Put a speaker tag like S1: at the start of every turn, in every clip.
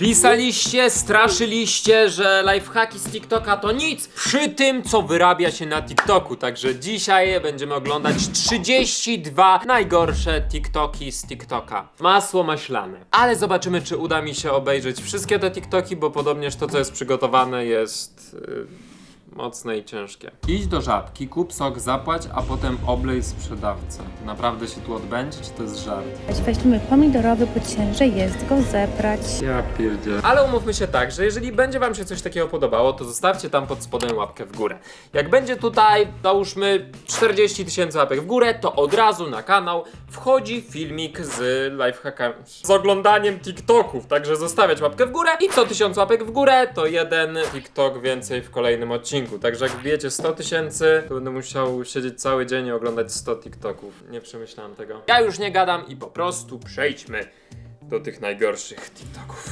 S1: Pisaliście, straszyliście, że lifehacki z TikToka to nic przy tym, co wyrabia się na TikToku. Także dzisiaj będziemy oglądać 32 najgorsze TikToki z TikToka. Masło maślane. Ale zobaczymy, czy uda mi się obejrzeć wszystkie te TikToki, bo podobnież to, co jest przygotowane, jest. Yy... Mocne i ciężkie. Idź do żabki, kup sok, zapłać, a potem oblej sprzedawcę. Naprawdę się tu odbędzie, czy to jest żart?
S2: Weźmy pomidorowy, bo ciężej jest go zebrać.
S1: Ja pierdzielę. Ale umówmy się tak, że jeżeli będzie wam się coś takiego podobało, to zostawcie tam pod spodem łapkę w górę. Jak będzie tutaj, załóżmy 40 tysięcy łapek w górę, to od razu na kanał wchodzi filmik z lifehackami, z oglądaniem TikToków, także zostawiać łapkę w górę i co tysiąc łapek w górę, to jeden TikTok więcej w kolejnym odcinku. Także jak wbijecie 100 tysięcy, to będę musiał siedzieć cały dzień i oglądać 100 TikToków. Nie przemyślałem tego. Ja już nie gadam i po prostu przejdźmy do tych najgorszych TikToków.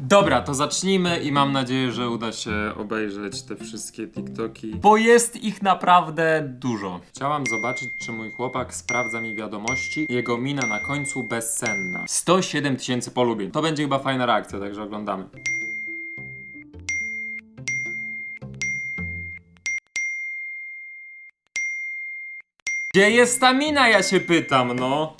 S1: Dobra, to zacznijmy i mam nadzieję, że uda się obejrzeć te wszystkie TikToki, bo jest ich naprawdę dużo. Chciałam zobaczyć, czy mój chłopak sprawdza mi wiadomości. Jego mina na końcu bezsenna. 107 tysięcy polubień. To będzie chyba fajna reakcja, także oglądamy. Gdzie jest ta mina, ja się pytam, no?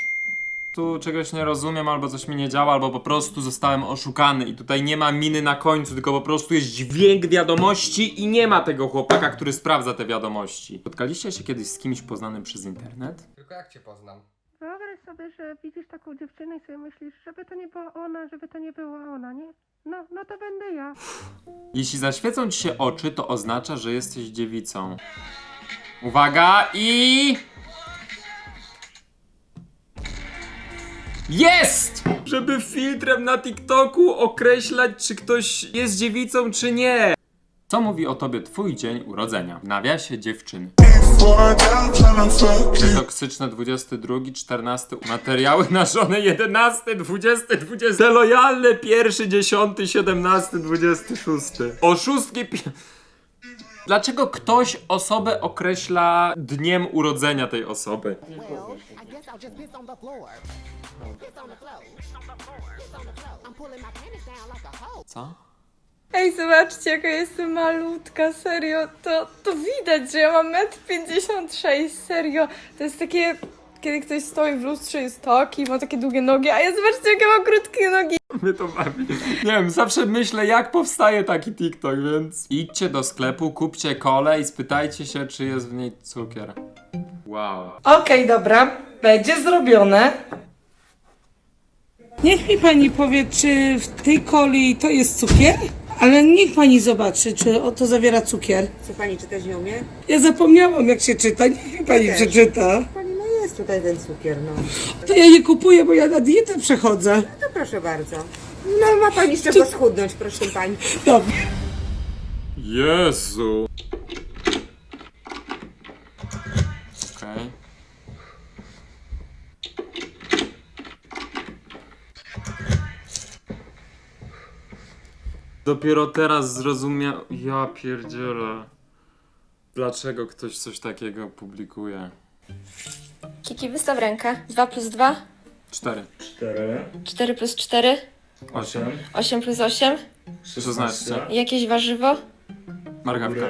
S1: tu czegoś nie rozumiem, albo coś mi nie działa, albo po prostu zostałem oszukany i tutaj nie ma miny na końcu, tylko po prostu jest dźwięk wiadomości i nie ma tego chłopaka, który sprawdza te wiadomości. Spotkaliście się kiedyś z kimś poznanym przez internet?
S3: Tylko jak cię poznam?
S4: Wyobraź sobie, że widzisz taką dziewczynę i sobie myślisz, żeby to nie była ona, żeby to nie była ona, nie? No, no to będę ja.
S1: Jeśli zaświecą ci się oczy, to oznacza, że jesteś dziewicą. Uwaga i... Jest! Żeby filtrem na TikToku określać, czy ktoś jest dziewicą, czy nie. Co mówi o tobie twój dzień urodzenia? W nawiasie dziewczyny. Toksyczne 22, 14, materiały na żonę 11, 20, 20, lojalne 1, 10, 17, 26. Oszustki pi... Dlaczego ktoś osobę określa dniem urodzenia tej osoby?
S5: I guess I'll just piss on the floor.
S1: Co?
S6: Ej, zobaczcie, jaka jestem malutka, serio, to, to widać, że ja mam 1,56 m, serio. To jest takie, kiedy ktoś stoi w lustrze, jest taki, ma takie długie nogi, a ja zobaczcie, jakie mam krótkie nogi.
S1: Mnie to bawi. Nie wiem, zawsze myślę, jak powstaje taki TikTok, więc idźcie do sklepu, kupcie kolę i spytajcie się, czy jest w niej cukier. Wow.
S7: Okej, dobra, będzie zrobione.
S8: Niech mi pani powie, czy w tej coli to jest cukier? Ale niech pani zobaczy, czy o to zawiera cukier.
S9: Co pani czytać nie umie?
S8: Ja zapomniałam, jak się czyta. Niech mi pani
S9: też.
S8: przeczyta.
S9: Pani, no jest tutaj ten cukier, no.
S8: To ja nie kupuję, bo ja na dietę przechodzę.
S9: To proszę bardzo. No ma pani z czego schudnąć, proszę pani.
S8: Dobrze.
S1: Jezu. Okej. Dopiero teraz zrozumiał. Ja pierdzielę. Dlaczego ktoś coś takiego publikuje?
S6: Kiki, wystaw rękę. 2 plus 2,
S1: Cztery.
S6: 4 plus 4,
S1: Osiem.
S6: 8 plus 8,
S1: 16.
S6: jakieś warzywo.
S1: Marchewka.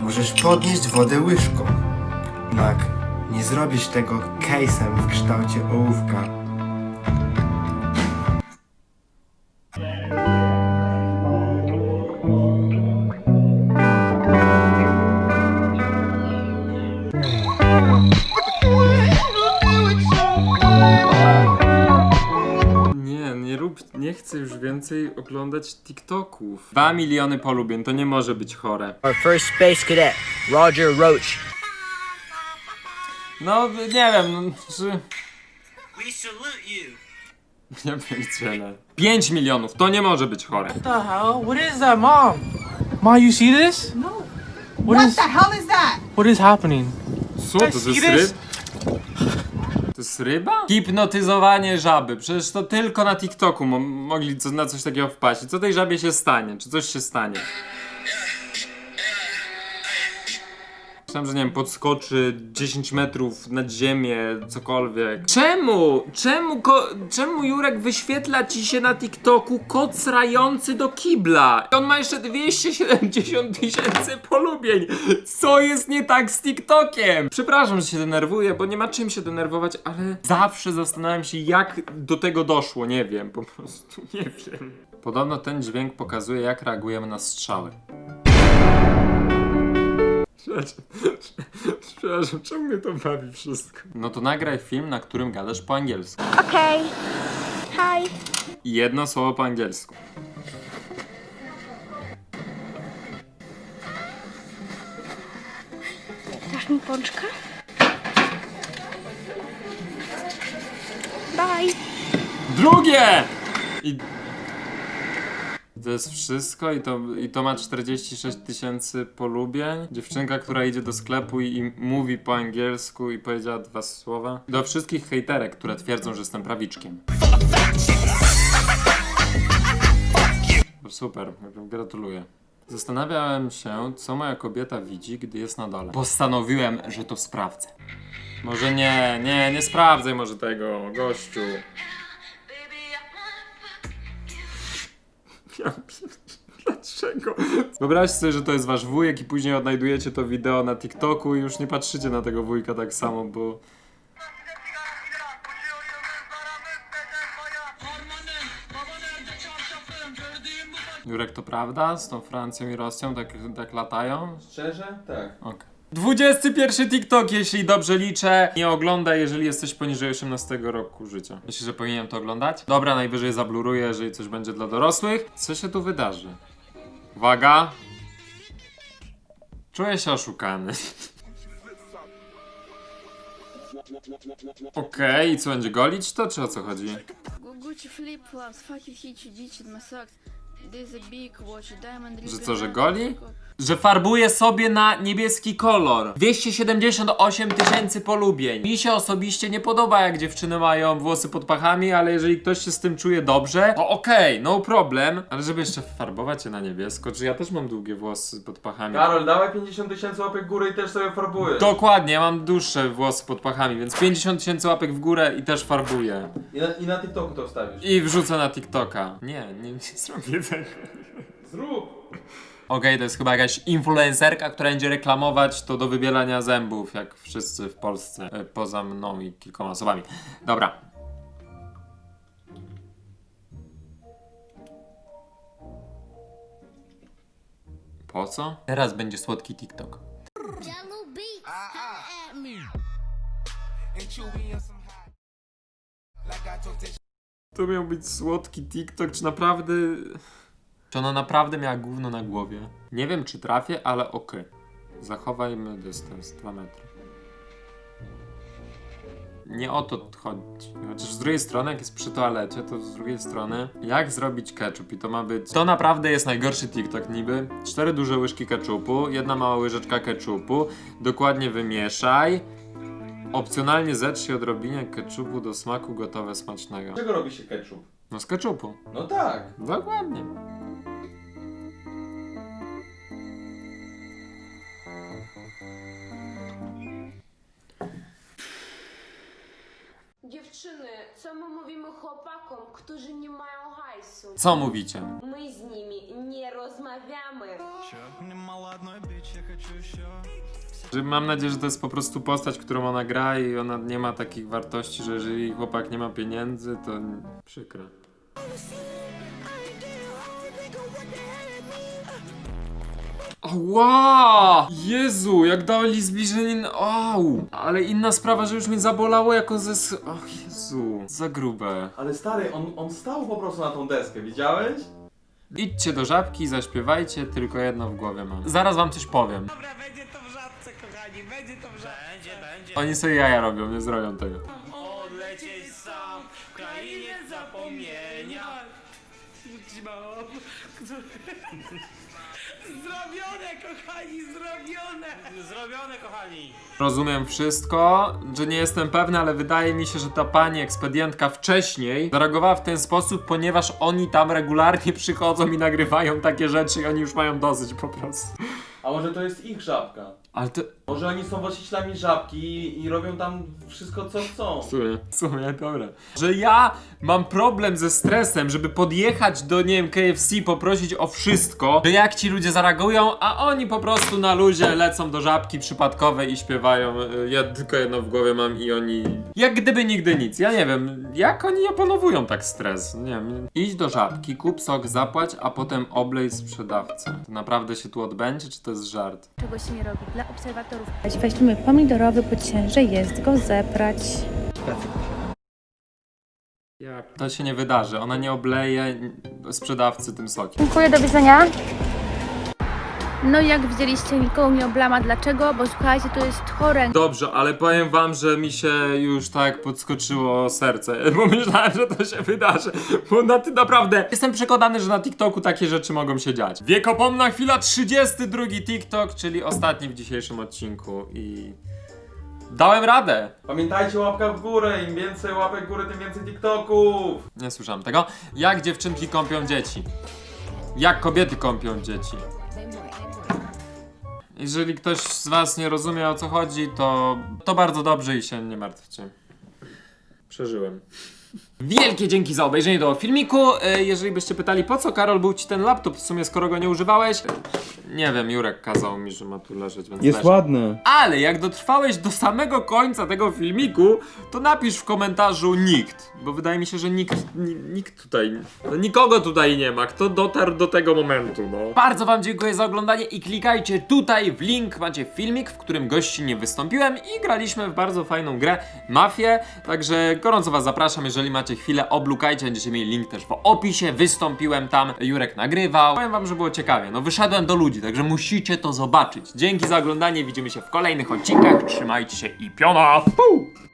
S3: Możesz podnieść wodę łyżką. Tak, nie zrobisz tego case'em w kształcie ołówka.
S1: Nie chcę już więcej oglądać TikToków. 2 miliony polubień, to nie może być chore.
S10: Our first space cadet, Roger Roach.
S1: No, nie wiem, no, czy... We salute you. Ja pierdzielę. 5 milionów, to nie może być chore.
S11: the hell? What is that, mom? Mom, you see this? No. What, is,
S9: the hell is that?
S11: what is happening?
S1: Co, to, to jest ryb? To jest ryba? Hipnotyzowanie żaby. Przecież to tylko na TikToku mo mogli co, na coś takiego wpaść. Co tej żabie się stanie? Czy coś się stanie? Myślałem, że nie wiem, podskoczy 10 metrów nad ziemię, cokolwiek. Czemu? Czemu, ko- czemu Jurek wyświetla ci się na TikToku kot srający do kibla? On ma jeszcze 270 tysięcy polubień. Co jest nie tak z TikTokiem? Przepraszam, że się denerwuję, bo nie ma czym się denerwować, ale zawsze zastanawiam się, jak do tego doszło. Nie wiem, po prostu nie wiem. Podobno ten dźwięk pokazuje, jak reagujemy na strzały. Przepraszam, przepraszam, czemu mnie to bawi wszystko? No to nagraj film, na którym gadasz po angielsku.
S2: Okej. Hi.
S1: I jedno słowo po angielsku.
S2: Dasz mi pączka? Bye.
S1: Drugie! I... To jest wszystko i to, i to ma 46 tysięcy polubień. Dziewczynka, która idzie do sklepu i, i mówi po angielsku i powiedziała dwa słowa. Do wszystkich hejterek, które twierdzą, że jestem prawiczkiem. Super, gratuluję. Zastanawiałem się, co moja kobieta widzi, gdy jest na dole. Postanowiłem, że to sprawdzę. Może nie, nie, nie sprawdzaj może tego, gościu. Ja Dlaczego? Wyobraźcie sobie, że to jest wasz wujek i później odnajdujecie to wideo na TikToku i już nie patrzycie na tego wujka tak samo, bo... Jurek, to prawda? Z tą Francją i Rosją tak, tak latają?
S11: Szczerze? Tak.
S1: Okej. 21 TikTok, jeśli dobrze liczę. Nie oglądaj, jeżeli jesteś poniżej 18 roku życia. Myślisz, że powinienem to oglądać? Dobra, najwyżej zabluruję, jeżeli coś będzie dla dorosłych. Co się tu wydarzy? Uwaga. Czuję się oszukany. Okej, i co będzie golić to, czy o co chodzi?
S6: Gucci flip flops, fucking hitch, ditch, my socks. There's a big watch, diamond
S1: Że co, że goli? Że farbuje sobie na niebieski kolor. 278 tysięcy polubień. Mi się osobiście nie podoba, jak dziewczyny mają włosy pod pachami, ale jeżeli ktoś się z tym czuje dobrze, to okej, no problem. Ale żeby jeszcze farbować je na niebiesko, czy ja też mam długie włosy pod pachami?
S11: Karol, dawaj 50 tysięcy łapek górę i też sobie farbujesz.
S1: Dokładnie, ja mam dłuższe włosy pod pachami, więc 50 tysięcy łapek w górę i też farbuję.
S11: I na, I na TikToku to wstawisz.
S1: I wrzucę na TikToka. Nie, nie, nie zrobię tego.
S11: Zrób!
S1: Okej, to jest chyba jakaś influencerka, która będzie reklamować to do wybielania zębów, jak wszyscy w Polsce, e, poza mną i kilkoma osobami. Dobra. Po co? Teraz będzie słodki TikTok. To miał być słodki TikTok, czy naprawdę... Czy ona naprawdę miała gówno na głowie? Nie wiem, czy trafię, ale okej. Zachowajmy dystans 2 metry. Nie o to chodzi. Chociaż z drugiej strony, jak jest przy toalecie, to z drugiej strony, jak zrobić ketchup? I to ma być. To naprawdę jest najgorszy TikTok niby. Cztery duże łyżki ketchupu, jedna mała łyżeczka ketchupu. Dokładnie wymieszaj. Opcjonalnie zetrz się odrobinie ketchupu do smaku gotowe smacznego.
S11: Z czego robi się ketchup?
S1: No z ketchupu.
S11: No tak.
S1: Dokładnie.
S6: Mówimy chłopakom, którzy nie mają hajsu?
S1: Co mówicie?
S6: My z nimi nie rozmawiamy.
S1: Że Mam nadzieję, że to jest po prostu postać, którą ona gra i ona nie ma takich wartości, że jeżeli chłopak nie ma pieniędzy, to przykre. Ła! Jezu, jak dali zbliżenie. Au! Ale inna sprawa, że już mnie zabolało jako ze. s- Och Jezu, za grube.
S11: Ale stary, on, on stał po prostu na tą deskę, widziałeś?
S1: Idźcie do żabki, zaśpiewajcie, tylko jedno w głowie mam. Zaraz wam coś powiem.
S7: Dobra, będzie to w żabce, kochani, będzie to w żabce. Będzie, będzie.
S1: Oni sobie jaja robią, nie zrobią tego.
S7: Odlecieć sam w krainie zapomnienia. Zrobione, kochani, zrobione! Zrobione, kochani!
S1: Rozumiem wszystko, że nie jestem pewny, ale wydaje mi się, że ta pani ekspedientka wcześniej zareagowała w ten sposób, ponieważ oni tam regularnie przychodzą i nagrywają takie rzeczy i oni już mają dosyć po prostu.
S11: A może to jest ich żabka?
S1: Ale to,
S7: Może oni są właścicielami żabki i robią tam wszystko co chcą.
S1: W sumie, w sumie, dobra. Że ja mam problem ze stresem, żeby podjechać do, nie wiem, KFC, poprosić o wszystko, że jak ci ludzie zareagują, a oni po prostu na luzie lecą do żabki przypadkowej i śpiewają. y, Ja tylko jedno w głowie mam i oni... Jak gdyby nigdy nic. Ja nie wiem, jak oni opanowują tak stres? Nie wiem. Idź do żabki, kup sok, zapłać, a potem oblej sprzedawcę. To naprawdę się tu odbędzie, czy to jest żart?
S2: Czego się nie robi dla obserwatorów. Weźmy pomidorowy, bo ciężej jest go zebrać.
S1: Jak? To się nie wydarzy. Ona nie obleje sprzedawcy tym sokiem.
S2: Dziękuję, do widzenia. No i jak widzieliście, nikogo nie oblama. Dlaczego? Bo słuchajcie, to jest chore.
S1: Dobrze, ale powiem wam, że mi się już tak podskoczyło serce, bo myślałem, że to się wydarzy. Bo na, naprawdę jestem przekonany, że na TikToku takie rzeczy mogą się dziać. Wiekopomna chwila, 32 TikTok, czyli ostatni w dzisiejszym odcinku i... Dałem radę!
S7: Pamiętajcie łapka w górę, im więcej łapek w górę, tym więcej TikToków.
S1: Nie słyszałem tego. Jak dziewczynki kąpią dzieci? Jak kobiety kąpią dzieci? Jeżeli ktoś z was nie rozumie o co chodzi, to, to bardzo dobrze i się nie martwcie. Przeżyłem. Wielkie dzięki za obejrzenie tego filmiku. E, Jeżeli byście pytali, po co Karol był ci ten laptop, w sumie skoro go nie używałeś, nie wiem, Jurek kazał mi, że ma tu leżeć, więc leży.
S7: ładny.
S1: Ale jak dotrwałeś do samego końca tego filmiku, to napisz w komentarzu nikt, bo wydaje mi się, że nikt, ni, nikt tutaj, no nikogo tutaj nie ma, kto dotarł do tego momentu, no. Bardzo wam dziękuję za oglądanie i klikajcie tutaj w link, macie filmik, w którym gościnnie wystąpiłem i graliśmy w bardzo fajną grę, Mafię, także gorąco was zapraszam, jeżeli macie chwilę, oblukajcie, będziecie mieli link też w opisie, wystąpiłem tam, Jurek nagrywał, powiem wam, że było ciekawie, no wyszedłem do ludzi, także musicie to zobaczyć. Dzięki za oglądanie, widzimy się w kolejnych odcinkach, trzymajcie się i piona! Puu!